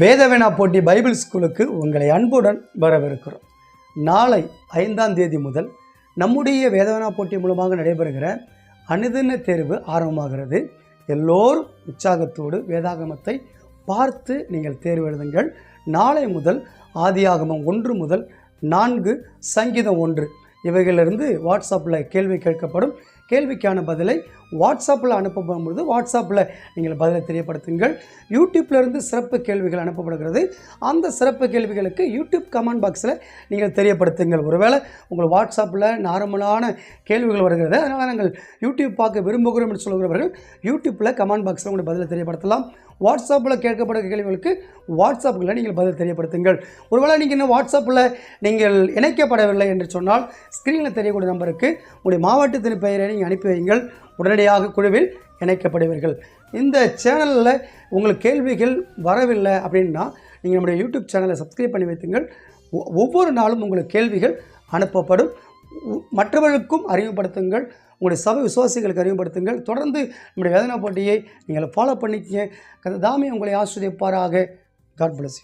வேதவேனா போட்டி பைபிள் ஸ்கூலுக்கு உங்களை அன்புடன் வரவிருக்கிறோம் நாளை ஐந்தாம் தேதி முதல் நம்முடைய வேதவேனா போட்டி மூலமாக நடைபெறுகிற அனுதின தேர்வு ஆரம்பமாகிறது. எல்லோரும் உற்சாகத்தோடு வேதாகமத்தை பார்த்து நீங்கள் தேர்வு எழுதுங்கள். நாளை முதல் ஆதியாகமம் ஒன்று முதல் நான்கு சங்கீதம் ஒன்று. இவைகளிலிருந்து வாட்ஸ்அப்பில் கேள்வி கேட்கப்படும். கேள்விக்கான பதிலை வாட்ஸ்அப்பில் அனுப்பப்படும் பொழுது வாட்ஸ்அப்பில் நீங்கள் பதிலை தெரியப்படுத்துங்கள். யூடியூப்லேருந்து சிறப்பு கேள்விகள் அனுப்பப்படுகிறது. அந்த சிறப்பு கேள்விகளுக்கு யூடியூப் கமெண்ட் பாக்ஸில் நீங்கள் தெரியப்படுத்துங்கள். ஒருவேளை உங்கள் வாட்ஸ்அப்பில் நார்மலான கேள்விகள் வருகிறது. அதனால் நாங்கள் யூடியூப் பார்க்க விரும்புகிறோம் என்று சொல்கிறவர்கள் யூடியூப்பில் கமெண்ட் பாக்ஸில் உங்களுடைய பதிலை தெரியப்படுத்தலாம். வாட்ஸ்அப்பில் கேட்கப்படுகிற கேள்விகளுக்கு வாட்ஸ்அப்பில் நீங்கள் பதில் தெரியப்படுத்துங்கள். ஒருவேளை நீங்கள் இன்னும் வாட்ஸ்அப்பில் நீங்கள் இணைக்கப்படவில்லை என்று சொன்னால் ஸ்க்ரீனில் தெரியக்கூடிய நம்பருக்கு உங்களுடைய மாவட்டத்தின் பெயரை நீங்கள் அனுப்பி வையுங்கள். உடனடியாக குழுவில் இணைக்கப்படுவீர்கள். இந்த சேனலில் உங்களுக்கு கேள்விகள் வரவில்லை அப்படின்னா நீங்கள் நம்முடைய யூடியூப் சேனலை சப்ஸ்கிரைப் பண்ணி வைத்துங்கள். ஒ- ஒவ்வொரு நாளும் உங்களுக்கு கேள்விகள் அனுப்பப்படும். மற்றவர்களுக்கும் அறிமுகப்படுத்துங்கள். உங்களுடைய சபை விசுவாசிகளுக்கு அறிமுகப்படுத்துங்கள். தொடர்ந்து நம்முடைய வேதனை போட்டியை நீங்கள் ஃபாலோ பண்ணிக்கங்க. கதை தாமே உங்களை ஆஸ்வதிப்பாராக காட் பிளஸ்